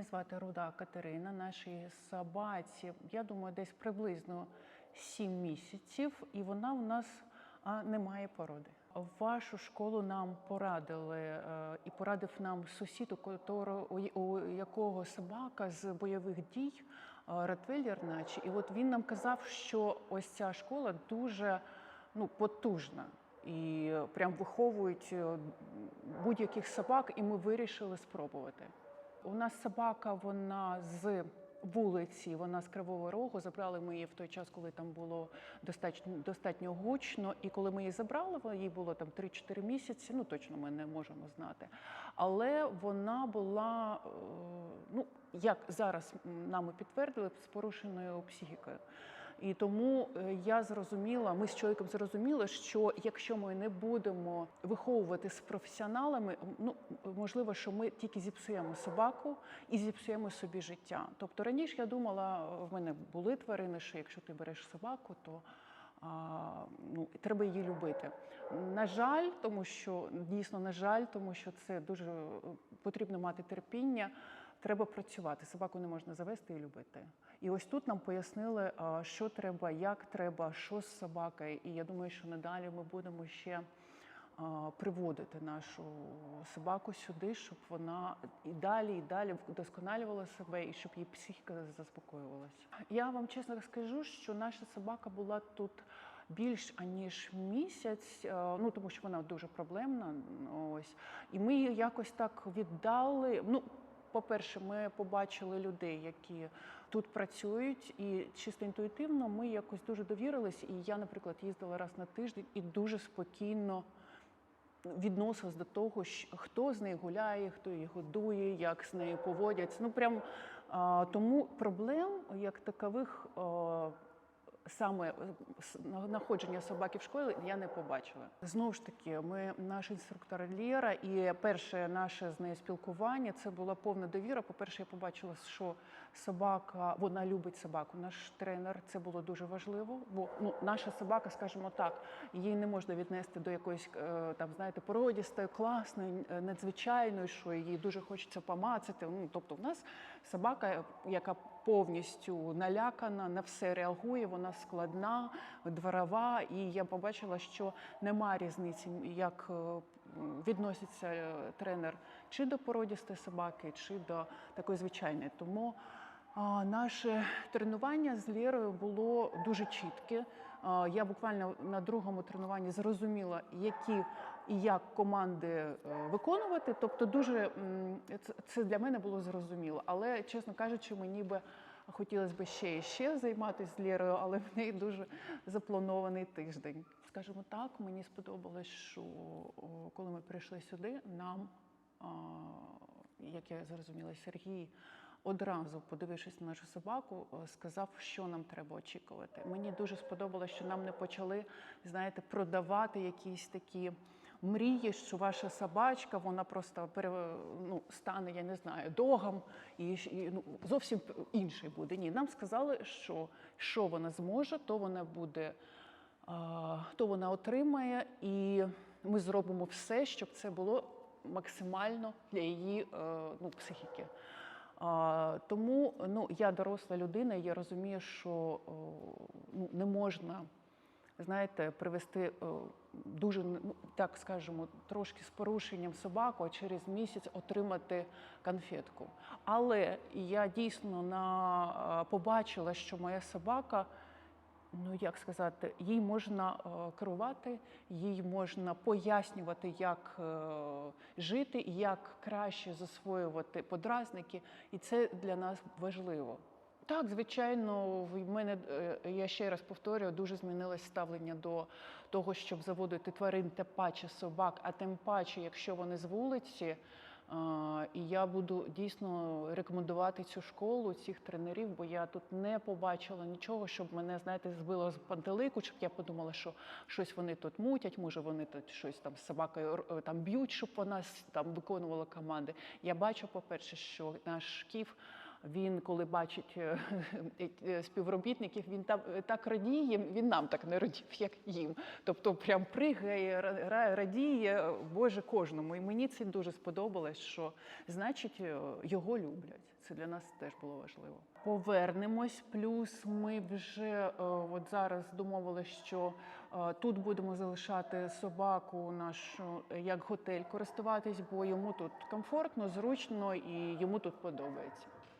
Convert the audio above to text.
Мене звати Руда Катерина. Нашій собаці, я думаю, десь приблизно 7 місяців, і вона у нас не має породи. Вашу школу нам порадили е, і порадив нам сусід, у якого собака з бойових дій е, Ротвейлер, наче. І от він нам казав, що ось ця школа дуже ну, потужна. І прям виховують е, будь-яких собак, і ми вирішили спробувати. У нас собака, вона з вулиці, вона з Кривого Рогу. Забрали ми її в той час, коли там було достатньо, достатньо гучно. І коли ми її забрали, їй було там 3-4 місяці. Ну точно ми не можемо знати. Але вона була, е, ну як зараз нам підтвердили, з порушеною психікою. І тому е, я зрозуміла, ми з чоловіком зрозуміли, що якщо ми не будемо виховувати з професіоналами, ну можливо, що ми тільки зіпсуємо собаку і зіпсуємо собі життя. Тобто раніше я думала, в мене були тварини, що якщо ти береш собаку, то а, ну, треба її любити. На жаль, тому що дійсно на жаль, тому що це дуже е, потрібно мати терпіння. Треба працювати. Собаку не можна завести і любити. І ось тут нам пояснили, що треба, як треба, що з собакою. І я думаю, що надалі ми будемо ще приводити нашу собаку сюди, щоб вона і далі, і далі вдосконалювала себе, і щоб її психіка заспокоювалася. Я вам чесно скажу, що наша собака була тут. Більш аніж місяць, ну тому що вона дуже проблемна. Ось і ми її якось так віддали. Ну, по-перше, ми побачили людей, які тут працюють, і чисто інтуїтивно ми якось дуже довірились. І я, наприклад, їздила раз на тиждень і дуже спокійно відносилась до того, хто з нею гуляє, хто її годує, як з нею поводяться. Ну прям тому проблем як такових. Саме е, знаходження собаки в школі я не побачила. Знову ж таки, ми наш інструктор Лєра, і перше наше з нею спілкування це була повна довіра. По-перше, я побачила, що собака вона любить собаку. Наш тренер це було дуже важливо. Бо ну наша собака, скажімо так, її не можна віднести до якоїсь е, там, знаєте, породістої, класної, е, надзвичайної, що їй дуже хочеться помацати. Ну тобто, в нас собака, яка повністю налякана, на все реагує, вона складна, дворова. І я побачила, що нема різниці, як е, відноситься е, тренер чи до породістої собаки, чи до такої звичайної. Тому наше тренування з Лєрою було дуже чітке. Я буквально на другому тренуванні зрозуміла, які і як команди е, виконувати. Тобто, дуже це для мене було зрозуміло. Але, чесно кажучи, мені би хотілося б ще і ще займатися з Лєрою, але в неї дуже запланований тиждень. Скажімо так, мені сподобалось, що коли ми прийшли сюди, нам як я зрозуміла, Сергій одразу, подивившись на нашу собаку, сказав, що нам треба очікувати. Мені дуже сподобалося, що нам не почали, знаєте, продавати якісь такі мрії, що ваша собачка, вона просто ну, стане, я не знаю, догом і, і ну, зовсім інший буде. Ні, нам сказали, що що вона зможе, то вона буде то вона отримає, і ми зробимо все, щоб це було максимально для її е, ну, психіки. А, тому ну, я доросла людина, і я розумію, що ну, не можна. Знаєте, привести е, дуже ну, так скажемо, трошки з порушенням собаку, а через місяць отримати конфетку. Але я дійсно на, е, побачила, що моя собака ну як сказати, їй можна е, керувати, їй можна пояснювати, як жити, як краще засвоювати подразники, і це для нас важливо. Так, звичайно, в мене е, я ще раз повторюю, дуже змінилось ставлення до того, щоб заводити тварин, тим паче собак, а тим паче, якщо вони з вулиці. І я буду дійсно рекомендувати цю школу, цих тренерів, бо я тут не побачила нічого, щоб мене, знаєте, збило з пантелику, щоб я подумала, що щось вони тут мутять, може вони тут щось там з собакою е, там б'ють, щоб вона там виконувала команди. Я бачу, по-перше, що наш шкіф Він, коли бачить е, е, співробітників, він там е, так радіє. Він нам так не радів, як їм. Тобто, прям пригає, ра- ра- радіє Боже кожному. І мені це дуже сподобалось, що значить його люблять. Це для нас теж було важливо. Повернемось. Плюс ми вже от зараз домовилися, що тут будемо залишати собаку нашу як готель користуватись, бо йому тут комфортно, зручно і йому тут подобається.